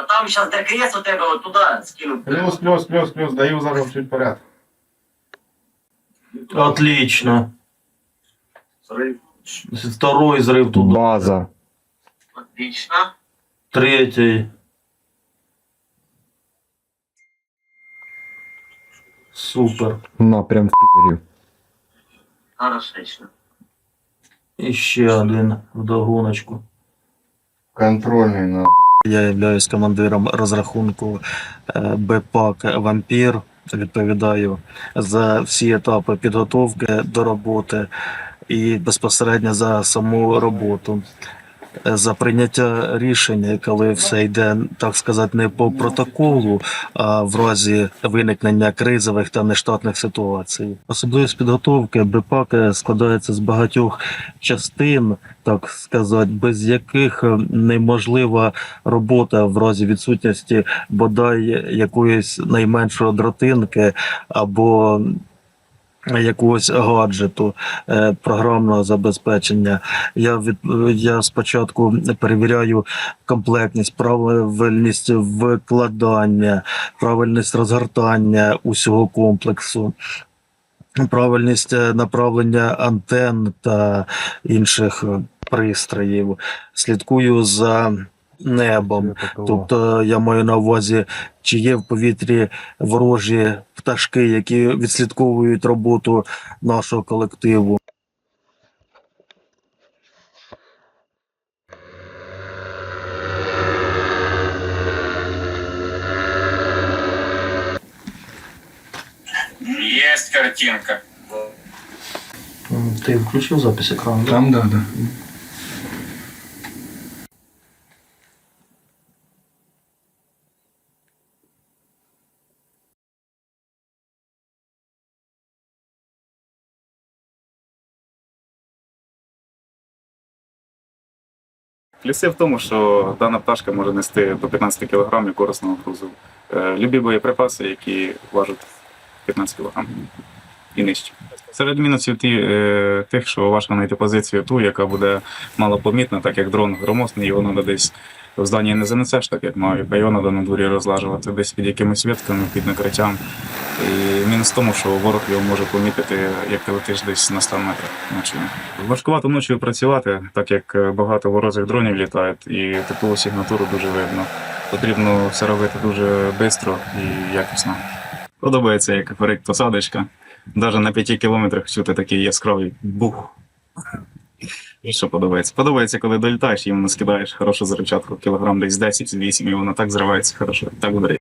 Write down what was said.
А там зараз де крест у тебе, от туди скину. Плюс, плюс, плюс, плюс, даю зараз чуть порядок. Отлично. Зрив. Второй взрыв туда. База. Отлично. Третий. Супер. На, прям в підерів. Хорошечно. І ще один вдогоночку. Контрольний на. Я являюсь командиром розрахунку е, БПАК Вампір. Відповідаю за всі етапи підготовки до роботи і безпосередньо за саму роботу. Е, За прийняття рішення, коли все йде, так сказати, не по протоколу, а в разі виникнення кризових та нештатних ситуацій. Особливість підготовки БПАК складається з багатьох частин, так сказати, без яких неможлива робота в разі відсутності бодай якоїсь найменшої дротинки або якогось гаджету е, програмного забезпечення. Я від я спочатку перевіряю комплектність, правильність викладання, правильність розгортання усього комплексу. Правильність е, направлення антенн та інших пристроїв. Слідкую за небом. Тобто я маю на увазі, чи є в повітрі ворожі пташки, які відслідковують роботу нашого колективу. Есть картинка. Ти включив запис екрану? да? Там, да, да. Плюси в тому, що дана пташка може нести до 15 кг корисного грузу. Е, Любі боєприпаси, які важать 15 кг і нижче. Серед мінусів е, тих, що важко знайти позицію ту, яка буде малопомітна, так як дрон громоздний, його треба десь в зданні не занесеш, так як маю, а його треба на дворі розлажувати десь під якимись ветками, під накриттям. І мінус в тому, що ворог його може помітити, як ти летиш десь на 100 метрах вночі. Важкувато ночі працювати, так як е, багато ворожих дронів літають, і типову сигнатуру дуже видно. Потрібно все робити дуже швидко і якісно. Подобається, як корект посадочка. Навіть на 5 кілометрах чути такий яскравий бух. І Що подобається? Подобається, коли долітаєш воно скидаєш хорошу заричатку, кілограм десь 10-8, і воно так зривається хорошо. Так буде.